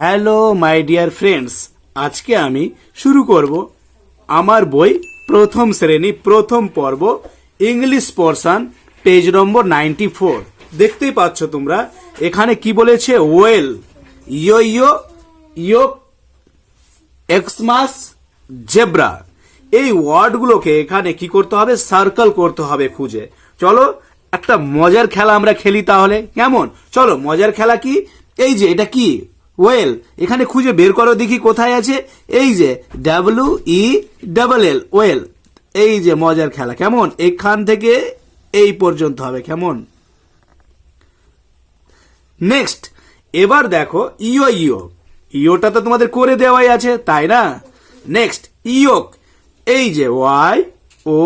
Hello, my dear friends. আজকে আমি শুরু করব আমার বই প্রথম শ্রেণি, প্রথম পর্ব, English portion, page number ninety four. দেখতেই পাচ্ছ তোমরা, এখানে কি বলেছে? Well, yo yo yo, Xmas, zebra. এই ওয়ার্ডগুলোকে এখানে কি করতে হবে? সার্কেল করতে হবে খুঁজে। চলো, একটা মজার খেলা আমরা খেলি তাহলে। কেমন? চলো, মজার খেলা কি? এই যে, এটা কি? ওয়েল এখানে খুঁজে বের করো দেখি কোথায় আছে। এই যে W E double L well এই যে মজার খেলা, কেমন? এখান থেকে এই পর্যন্ত হবে, কেমন? নেক্সট এবার দেখো ইও ইও ইওটা তো তোমাদের করে দেওয়াই আছে, তাই না? নেক্সট ইয়োক এই যে ওয়াই ও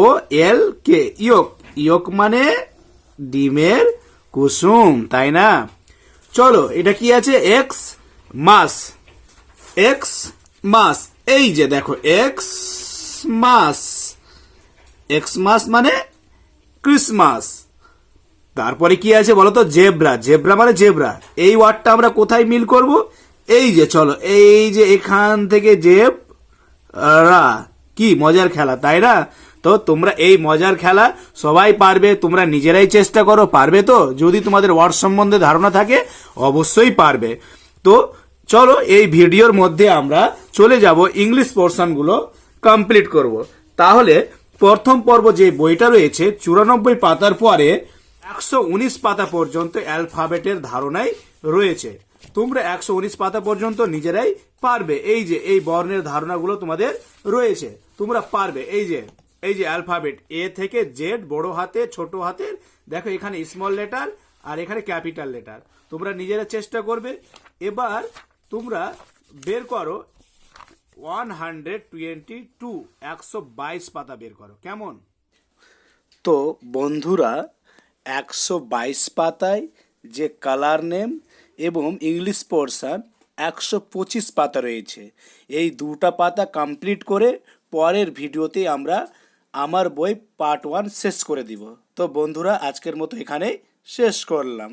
এল কে ইয়োক ইয়োক মানে ডিমের কুসুম, তাই না? চলো, এটা কি আছে? এক্স মাস, এক্স মাস, এই যে দেখো, এক্স মাস এক্স মাস মানে ক্রিসমাস। তারপরে কি আছে বলো তো? জেব্রা জেব্রা মানে জেব্রা। এই ওয়ার্ডটা আমরা কোথায় মিল করব? এই যে, চলো, এই যে এখান থেকে জেব রা কি মজার খেলা, তাই না? তো তোমরা এই মজার খেলা সবাই পারবে, তোমরা নিজেরাই চেষ্টা করো, পারবে তো? যদি তোমাদের ওয়ার্ড সম্বন্ধে ধারণা থাকে, অবশ্যই পারবে। তো চলো এই ভিডিওর মধ্যে আমরা চলে যাব ইংলিশ পোর্শনগুলো কমপ্লিট করব। তাহলে প্রথম পর্ব যে বইটা রয়েছে, চুরানব্বই পাতার পরে একশো উনিশ পাতা পর্যন্ত অ্যালফাবেটের ধারণাই রয়েছে। তোমরা একশো উনিশ পাতা পর্যন্ত নিজেরাই পারবে। এই যে, এই বর্ণের ধারণাগুলো তোমাদের রয়েছে। তোমরা পারবে। এই যে এই যে অ্যালফাবেট এ থেকে জেড, বড় হাতে, ছোট হাতের দেখো এখানে স্মল লেটার আর এখানে ক্যাপিটাল লেটার তোমরা নিজেরা চেষ্টা করবে। এবার তোমরা বের করো ওয়ান হান্ড্রেড টোয়েন্টি টু, একশো বাইশ পাতা বের করো। কেমন? তো বন্ধুরা, একশো বাইশ পাতায় যে কালার নেম এবং ইংলিশ পোর্শন একশো পঁচিশ পাতা রয়েছে। এই দুটা পাতা কমপ্লিট করে পরের ভিডিওতে আমরা আমার বই পার্ট ওয়ান শেষ করে দিব। তো বন্ধুরা, আজকের মতো এখানেই শেষ করলাম।